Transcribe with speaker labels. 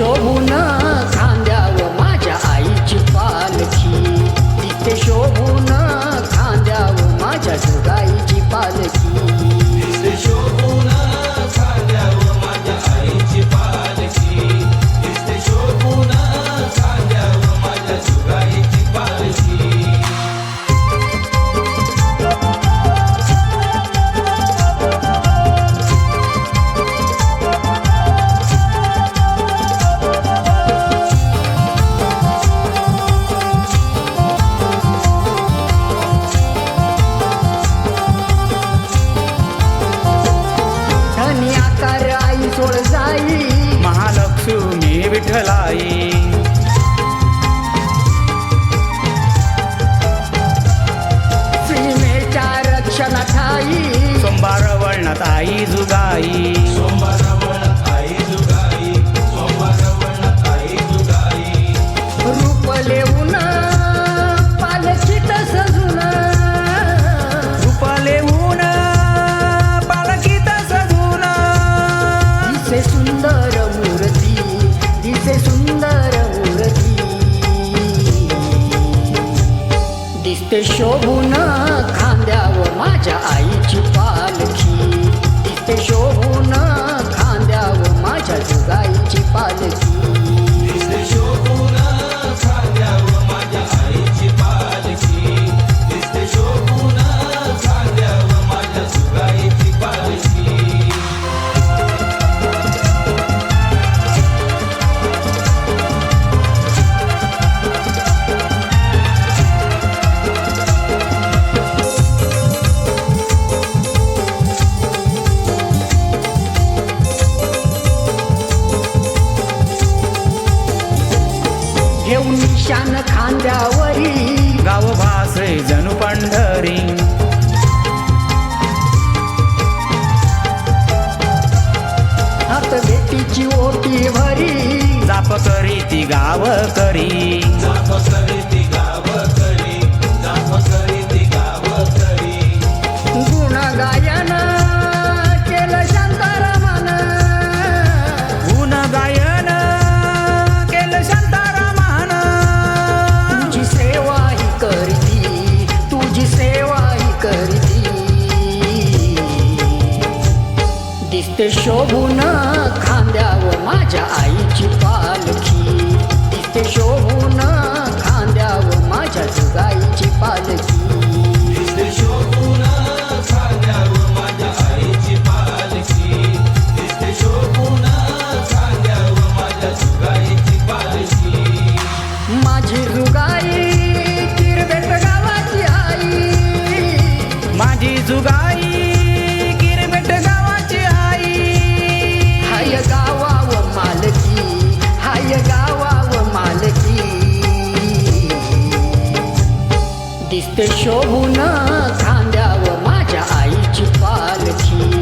Speaker 1: শোভনা वनात आई जुगाई.
Speaker 2: रूप लेऊन पालखीत सजून.
Speaker 1: रुपले ऊन पालखीत सजून.
Speaker 2: दिसे सुंदर मूर्ती दिसे सुंदर मूर्ती. दिसते शोभून खांद्यावर माझ्या आईची पालखी. दिसते शोभून निशान खांद्यावरी.
Speaker 1: गाव भासे जणू पंढरी.
Speaker 2: हात भेटीची ओटी भरी.
Speaker 1: जाप करी ती गाव करी.
Speaker 2: गुण दिसते शोभून खांद्यावर माझ्या आईची पालखी. दिसते शोभून खांद्यावर माझ्या जुगाईची पालखी. माझी जुगाई किरबेट गावाची आई.
Speaker 1: माझी जुगाई
Speaker 2: दिसते शोभून खांद्यावर माझ्या आईची पालखी.